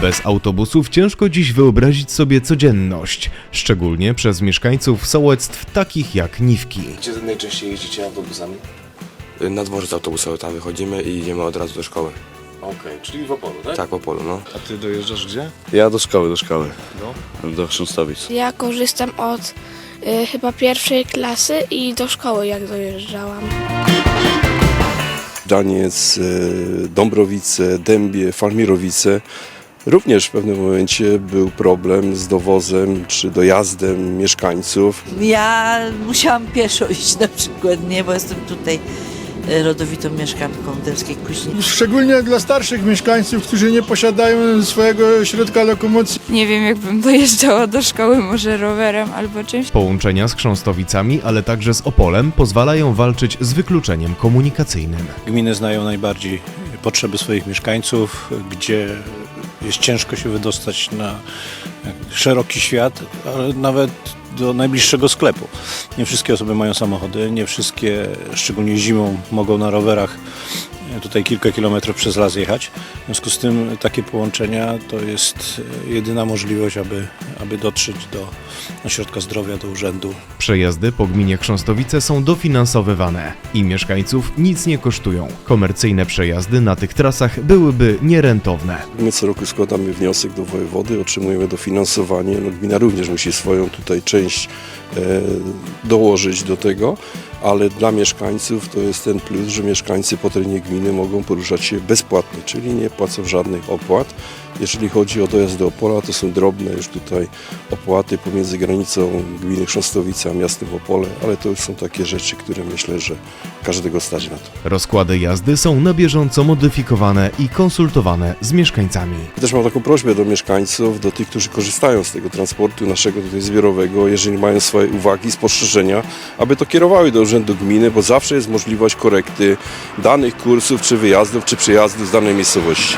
Bez autobusów ciężko dziś wyobrazić sobie codzienność, szczególnie przez mieszkańców sołectw takich jak Niwki. Gdzie najczęściej jeździcie autobusami? Na dworzec autobusowy tam wychodzimy i idziemy od razu do szkoły. Okej, czyli w Opolu, tak? Tak, po polu, no. A ty dojeżdżasz gdzie? Ja do szkoły, do szkoły. Do? Do Chrząstowic. Ja korzystam od y, chyba pierwszej klasy i do szkoły jak dojeżdżałam. Daniec, e, Dąbrowice, Dębie, Falmirowice. Również w pewnym momencie był problem z dowozem czy dojazdem mieszkańców. Ja musiałam pieszo iść na przykład, nie, bo jestem tutaj e, rodowitą mieszkanką Dębskiej Kuźni. Szczególnie dla starszych mieszkańców, którzy nie posiadają swojego środka lokomocji. Nie wiem, jakbym dojeżdżała do szkoły, może rowerem albo czymś. Połączenia z Chrząstowicami, ale także z Opolem pozwalają walczyć z wykluczeniem komunikacyjnym. Gminy znają najbardziej potrzeby swoich mieszkańców, gdzie jest ciężko się wydostać na szeroki świat, ale nawet do najbliższego sklepu. Nie wszystkie osoby mają samochody, nie wszystkie, szczególnie zimą, mogą na rowerach tutaj kilka kilometrów przez las jechać. W związku z tym takie połączenia to jest jedyna możliwość, aby, aby dotrzeć do ośrodka zdrowia, do urzędu, Przejazdy po gminie Chrząstowice są dofinansowywane i mieszkańców nic nie kosztują. Komercyjne przejazdy na tych trasach byłyby nierentowne. My co roku składamy wniosek do wojewody, otrzymujemy dofinansowanie. No, gmina również musi swoją tutaj część e, dołożyć do tego, ale dla mieszkańców to jest ten plus, że mieszkańcy po terenie gminy mogą poruszać się bezpłatnie, czyli nie płacą żadnych opłat. Jeżeli chodzi o dojazd do Opola, to są drobne już tutaj opłaty pomiędzy granicą gminy Chrząstowice a miastem Opole, ale to już są takie rzeczy, które myślę, że każdego stać na to. Rozkłady jazdy są na bieżąco modyfikowane i konsultowane z mieszkańcami. Też mam taką prośbę do mieszkańców, do tych, którzy korzystają z tego transportu naszego tutaj zbiorowego, jeżeli mają swoje uwagi, spostrzeżenia, aby to kierowały do urzędu gminy, bo zawsze jest możliwość korekty danych kursów, czy wyjazdów, czy przyjazdów z danej miejscowości.